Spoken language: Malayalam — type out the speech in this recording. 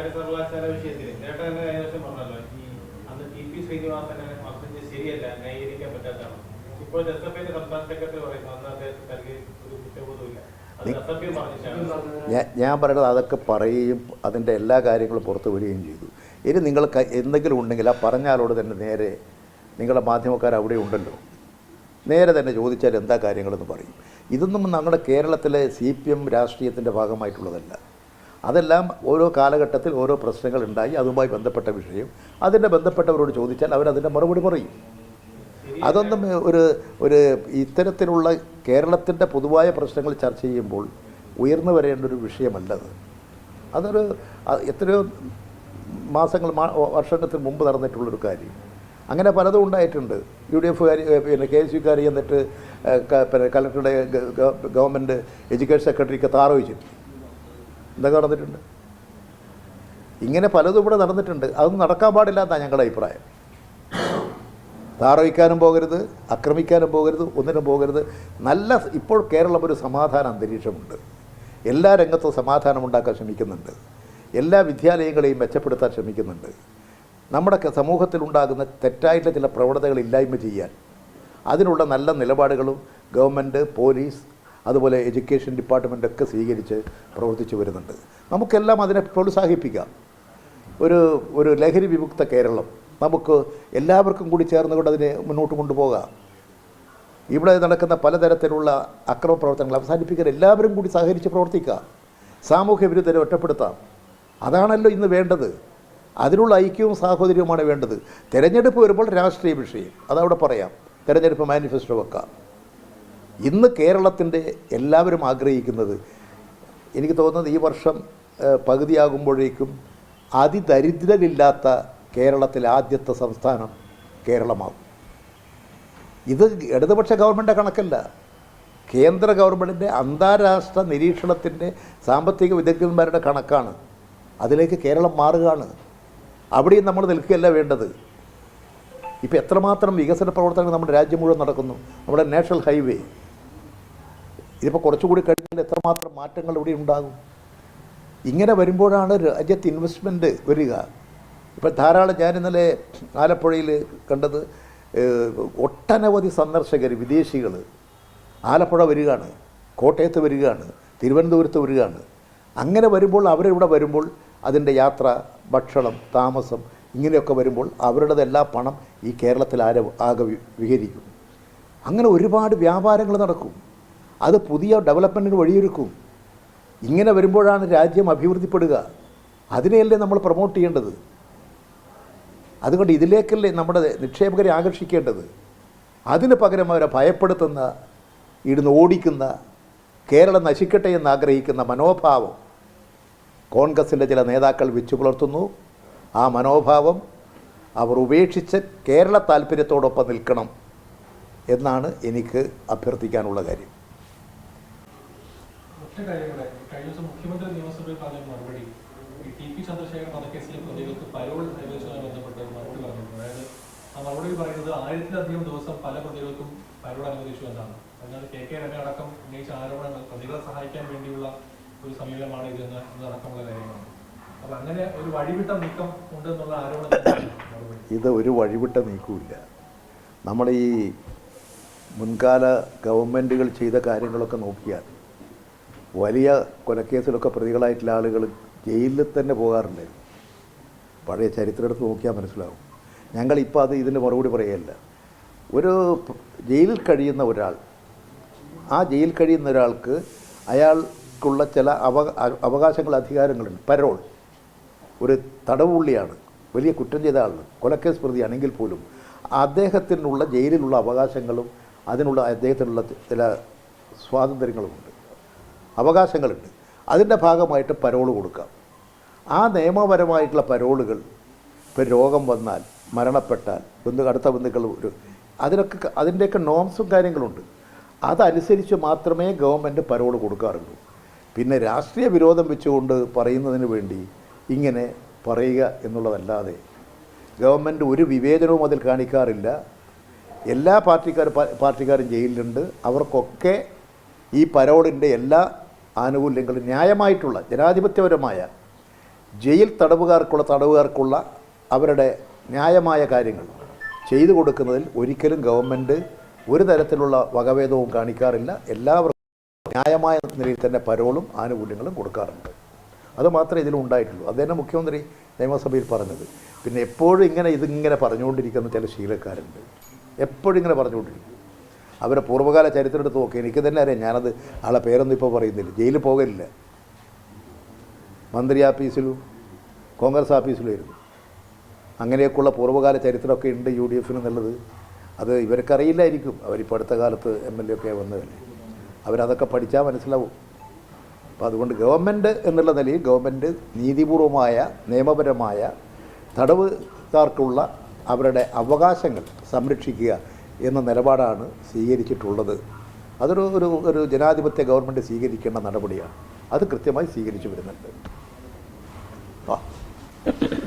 സ്വകാര്യ സർവകലാശാല വിഷയത്തിൽ നേട്ടം തന്നെ കഴിഞ്ഞ വർഷം പറഞ്ഞല്ലോ ഈ അന്ന് ടി പി ശ്രീനിവാസനെ പറഞ്ഞത് ശരിയല്ല ന്യായീകരിക്കാൻ പറ്റാത്തതാണ്. ഇപ്പോൾ എസ് എഫ് ഐന്റെ സംസ്ഥാന സെക്രട്ടറി പറയുന്നു അന്ന് അദ്ദേഹത്തിന് ഒരു കുറ്റബോധമില്ല ഞാൻ പറയുന്നത് അതൊക്കെ പറയുകയും അതിന്റെ എല്ലാ കാര്യങ്ങളും പുറത്തു വരികയും ചെയ്തു. ഇനി നിങ്ങൾ എന്തെങ്കിലും ഉണ്ടെങ്കിൽ ആ പറഞ്ഞാലോട് തന്നെ നേരെ നിങ്ങളുടെ മാധ്യമക്കാർ അവിടെ ഉണ്ടല്ലോ. നേരെ തന്നെ ചോദിച്ചാൽ എന്താ കാര്യങ്ങളെന്ന് പറയും. ഇതൊന്നും നമ്മുടെ കേരളത്തിലെ സി പി എം രാഷ്ട്രീയത്തിന്റെ ഭാഗമായിട്ടുള്ളതല്ല. അതെല്ലാം ഓരോ കാലഘട്ടത്തിൽ ഓരോ പ്രശ്നങ്ങൾ ഉണ്ടായി അതുമായി ബന്ധപ്പെട്ട വിഷയം. അതിന്റെ ബന്ധപ്പെട്ടവരോട് ചോദിച്ചാൽ അവരതിന്റെ മറുപടി പറയും. അതൊന്നും ഒരു ഒരു ഇത്തരത്തിലുള്ള കേരളത്തിന്റെ പൊതുവായ പ്രശ്നങ്ങൾ ചർച്ച ചെയ്യുമ്പോൾ ഉയർന്നു വരേണ്ട ഒരു വിഷയമല്ലത് അതൊരു എത്രയോ മാസങ്ങൾ വർഷത്തിന് മുമ്പ് നടന്നിട്ടുള്ളൊരു കാര്യം. അങ്ങനെ പലതും ഉണ്ടായിട്ടുണ്ട്. യു ഡി എഫുകാർ പിന്നെ കെ എസ് യുക്കാർ എന്നിട്ട് പിന്നെ കലക്ടറുടെ ഗവൺമെന്റ് എഡ്യൂക്കേഷൻ സെക്രട്ടറിക്ക് താറ എന്തൊക്കെ നടന്നിട്ടുണ്ട്. ഇങ്ങനെ പലതും ഇവിടെ നടന്നിട്ടുണ്ട്. അതൊന്നും നടക്കാൻ പാടില്ല എന്നാണ് ഞങ്ങളുടെ അഭിപ്രായം. താറവിക്കാനും പോകരുത് ആക്രമിക്കാനും പോകരുത് ഒന്നിനും പോകരുത്. നല്ല ഇപ്പോൾ കേരളം ഒരു സമാധാന അന്തരീക്ഷമുണ്ട്. എല്ലാ രംഗത്തും സമാധാനം ഉണ്ടാക്കാൻ ശ്രമിക്കുന്നുണ്ട്. എല്ലാ വിദ്യാലയങ്ങളെയും മെച്ചപ്പെടുത്താൻ ശ്രമിക്കുന്നുണ്ട്. നമ്മുടെ സമൂഹത്തിലുണ്ടാകുന്ന തെറ്റായിട്ടുള്ള ചില പ്രവണതകൾ ഇല്ലായ്മ ചെയ്യാൻ അതിനുള്ള നല്ല നിലപാടുകളും ഗവൺമെന്റ് പോലീസ് അതുപോലെ എഡ്യൂക്കേഷൻ ഡിപ്പാർട്ട്മെന്റൊക്കെ സ്വീകരിച്ച് പ്രവർത്തിച്ചു വരുന്നുണ്ട്. നമുക്കെല്ലാം അതിനെ പ്രോത്സാഹിപ്പിക്കാം. ഒരു ഒരു ലഹരി വിമുക്ത കേരളം. നമുക്ക് എല്ലാവർക്കും കൂടി ചേർന്നുകൊണ്ട് അതിനെ മുന്നോട്ട് കൊണ്ടുപോകാം. ഇവിടെ നടക്കുന്ന പലതരത്തിലുള്ള അക്രമ പ്രവർത്തനങ്ങൾ അവസാനിപ്പിക്കാൻ എല്ലാവരും കൂടി സഹകരിച്ച് പ്രവർത്തിക്കാം. സാമൂഹ്യ വിരുദ്ധരെ ഒറ്റപ്പെടുത്താം. അതാണല്ലോ ഇന്ന് വേണ്ടത്. അതിനുള്ള ഐക്യവും സാഹോദര്യവുമാണ് വേണ്ടത്. തിരഞ്ഞെടുപ്പ് വരുമ്പോൾ രാഷ്ട്രീയ വിഷയം. അതവിടെ പറയാം. തിരഞ്ഞെടുപ്പ് മാനിഫെസ്റ്റോ വെക്കാം. ഇന്ന് കേരളത്തിന്റെ എല്ലാവരും ആഗ്രഹിക്കുന്നത് എനിക്ക് തോന്നുന്നത് ഈ വർഷം പകുതിയാകുമ്പോഴേക്കും അതിദരിദ്രരില്ലാത്ത കേരളത്തിലെ ആദ്യത്തെ സംസ്ഥാനം കേരളമാകും ഇത് ഇടതുപക്ഷ ഗവൺമെന്റ് കണക്കല്ല. കേന്ദ്ര ഗവൺമെന്റിന്റെ അന്താരാഷ്ട്ര നിരീക്ഷണത്തിന്റെ സാമ്പത്തിക വിദഗ്ധന്മാരുടെ കണക്കാണ്. അതിലേക്ക് കേരളം മാറുകയാണ്. അവിടെയും നമ്മൾ നിൽക്കുകയല്ല വേണ്ടത്. ഇപ്പോൾ എത്രമാത്രം വികസന പ്രവർത്തനങ്ങൾ നമ്മുടെ രാജ്യം മുഴുവൻ നടക്കുന്നു. നമ്മുടെ നാഷണൽ ഹൈവേ ഇതിപ്പോൾ കുറച്ചുകൂടി കഴിഞ്ഞാൽ എത്രമാത്രം മാറ്റങ്ങൾ ഇവിടെ ഉണ്ടാകും? ഇങ്ങനെ വരുമ്പോഴാണ് രാജ്യത്ത് ഇൻവെസ്റ്റ്മെന്റ് വരിക. ഇപ്പോൾ ധാരാളം ഞാൻ ഇന്നലെ ആലപ്പുഴയിൽ കണ്ടത് ഒട്ടനവധി സന്ദർശകർ വിദേശികൾ ആലപ്പുഴ വരികയാണ് കോട്ടയത്ത് വരികയാണ് തിരുവനന്തപുരത്ത് വരികയാണ്. അങ്ങനെ വരുമ്പോൾ അവരിവിടെ വരുമ്പോൾ അതിന്റെ യാത്ര ഭക്ഷണം താമസം ഇങ്ങനെയൊക്കെ വരുമ്പോൾ അവരുടേതെല്ലാ പണം ഈ കേരളത്തിൽ ആര ആകെ വിഹരിക്കും. അങ്ങനെ ഒരുപാട് വ്യാപാരങ്ങൾ നടക്കും. അത് പുതിയ ഡെവലപ്മെന്റിന് വഴിയൊരുക്കും. ഇങ്ങനെ വരുമ്പോഴാണ് രാജ്യം അഭിവൃദ്ധിപ്പെടുക. അതിനെയല്ലേ നമ്മൾ പ്രൊമോട്ട് ചെയ്യേണ്ടത്? അതുകൊണ്ട് ഇതിലേക്കല്ലേ നമ്മുടെ നിക്ഷേപകരെ ആകർഷിക്കേണ്ടത്? അതിന് പകരം അവരെ ഭയപ്പെടുത്തുന്ന ഇടുന്ന് ഓടിക്കുന്ന കേരളം നശിക്കട്ടെ എന്ന് ആഗ്രഹിക്കുന്ന മനോഭാവം കോൺഗ്രസിന്റെ ചില നേതാക്കൾ വെച്ചു പുലർത്തുന്നു. ആ മനോഭാവം അവർ ഉപേക്ഷിച്ച് കേരള താല്പര്യത്തോടൊപ്പം നിൽക്കണം എന്നാണ് എനിക്ക് അഭ്യർത്ഥിക്കാനുള്ള കാര്യം. ഒറ്റ കാര്യം കൂടെ കഴിഞ്ഞ ദിവസം മുഖ്യമന്ത്രി നിയമസഭയിൽ പറഞ്ഞ മറുപടി. ഈ ടി പി ചന്ദ്രശേഖരൻ വധക്കേസിലെ പ്രതികൾക്ക് പരോൾ അനുവദിച്ചതുമായി ബന്ധപ്പെട്ട് മറുപടി പറഞ്ഞിരുന്നു അതായത് ആ മറുപടി പറയുന്നത് ആയിരത്തിലധികം ദിവസം പല പ്രതികൾക്കും പരോൾ അനുവദിച്ചു എന്നാണ്. അതിനാൽ കെ കെ രമ അടക്കം ഉന്നയിച്ച ആരോപണങ്ങൾ പ്രതികളെ സഹായിക്കാൻ വേണ്ടിയുള്ള ഒരു സമീപനമാണ് ഇതെന്ന് എന്നടക്കമുള്ള കാര്യമാണ് അപ്പൊ അങ്ങനെ ഒരു വഴിവിട്ട നീക്കം ഉണ്ടെന്നുള്ള ആരോപണം ഇത് ഒരു വഴിവിട്ട നീക്കമില്ല. നമ്മൾ ഈ മുൻകാല ഗവൺമെന്റുകൾ ചെയ്ത കാര്യങ്ങളൊക്കെ നോക്കിയാൽ വലിയ കൊലക്കേസിലൊക്കെ പ്രതികളായിട്ടുള്ള ആളുകൾ ജയിലിൽ തന്നെ പോകാറുണ്ടായിരുന്നു പഴയ ചരിത്രം എടുത്ത് നോക്കിയാൽ മനസ്സിലാവും. ഞങ്ങളിപ്പോൾ അത് ഇതിന്റെ മറുപടി പറയുകയല്ല ഒരു ജയിലിൽ കഴിയുന്ന ഒരാൾ ആ ജയിലിൽ കഴിയുന്ന ഒരാൾക്ക് അയാൾക്കുള്ള ചില അവ അവകാശങ്ങൾ അധികാരങ്ങളുണ്ട്. പരോൾ. ഒരു തടവുള്ളിയാണ്. വലിയ കുറ്റം ചെയ്ത ആളാണ്. കൊലക്കേസ് പ്രതിയാണെങ്കിൽ പോലും അദ്ദേഹത്തിനുള്ള ജയിലിലുള്ള അവകാശങ്ങളും അതിനുള്ള അദ്ദേഹത്തിനുള്ള ചില സ്വാതന്ത്ര്യങ്ങളുമുണ്ട്. അവകാശങ്ങളുണ്ട്. അതിന്റെ ഭാഗമായിട്ട് പരോൾ കൊടുക്കാം. ആ നിയമപരമായിട്ടുള്ള പരോളുകൾ ഇപ്പോൾ രോഗം വന്നാൽ മരണപ്പെട്ടാൽ ബന്ധു അടുത്ത ബന്ധുക്കൾ ഒരു അതിനൊക്കെ അതിന്റെയൊക്കെ നോംസും കാര്യങ്ങളുണ്ട്. അതനുസരിച്ച് മാത്രമേ ഗവൺമെന്റ് പരോൾ കൊടുക്കാറുള്ളൂ. പിന്നെ രാഷ്ട്രീയ വിരോധം വെച്ചുകൊണ്ട് പറയുന്നതിന് വേണ്ടി ഇങ്ങനെ പറയുക എന്നുള്ളതല്ലാതെ ഗവൺമെന്റ് ഒരു വിവേചനവും അതിൽ കാണിക്കാറില്ല. എല്ലാ പാർട്ടിക്കാർ പാർട്ടിക്കാരും ജയിലിലുണ്ട്. അവർക്കൊക്കെ ഈ പരോളിന്റെ എല്ലാ ആനുകൂല്യങ്ങളും ന്യായമായിട്ടുള്ള ജനാധിപത്യപരമായ ജയിൽ തടവുകാർക്കുള്ള തടവുകാർക്കുള്ള അവരുടെ ന്യായമായ കാര്യങ്ങൾ ചെയ്തു കൊടുക്കുന്നതിൽ ഒരിക്കലും ഗവൺമെന്റ് ഒരു തരത്തിലുള്ള വകഭേദവും കാണിക്കാറില്ല. എല്ലാവർക്കും ന്യായമായ നിലയിൽ തന്നെ പരോളും ആനുകൂല്യങ്ങളും കൊടുക്കാറുണ്ട്. അത് മാത്രമേ ഇതിലും ഉണ്ടായിട്ടുള്ളൂ. അത് തന്നെ മുഖ്യമന്ത്രി നിയമസഭയിൽ പറഞ്ഞത്. പിന്നെ എപ്പോഴും ഇങ്ങനെ ഇതിങ്ങനെ പറഞ്ഞുകൊണ്ടിരിക്കുന്ന ചില ശീലക്കാരുണ്ട്. എപ്പോഴും ഇങ്ങനെ പറഞ്ഞുകൊണ്ടിരിക്കും. അവരെ പൂർവകാല ചരിത്രം എടുത്ത് നോക്കി. എനിക്ക് തന്നെ അറിയാം. ഞാനത് ആളെ പേരൊന്നും ഇപ്പോൾ പറയുന്നില്ല. ജയിലിൽ പോകലില്ല. മന്ത്രി ആഫീസിലും കോൺഗ്രസ് ആഫീസിലുമായിരുന്നു അങ്ങനെയൊക്കെയുള്ള പൂർവകാല ചരിത്രമൊക്കെ ഉണ്ട് യു ഡി എഫിന് എന്നുള്ളത്. അത് ഇവർക്കറിയില്ലായിരിക്കും. അവരിപ്പോൾ അടുത്ത കാലത്ത് എം എൽ എ ഒക്കെ വന്നതല്ലേ. അവരതൊക്കെ പഠിച്ചാൽ മനസ്സിലാവും. അപ്പോൾ അതുകൊണ്ട് ഗവൺമെന്റ് എന്നുള്ള നിലയിൽ ഗവൺമെന്റ് നീതിപൂർവമായ നിയമപരമായ തടവുകാർക്കുള്ള അവരുടെ അവകാശങ്ങൾ സംരക്ഷിക്കുക എന്ന നിലപാടാണ് സ്വീകരിച്ചിട്ടുള്ളത്. അതൊരു ഒരു ഒരു ജനാധിപത്യ ഗവൺമെന്റ് സ്വീകരിക്കേണ്ട നടപടിയാണ്. അത് കൃത്യമായി സ്വീകരിച്ചു വരുന്നുണ്ട്. ആ.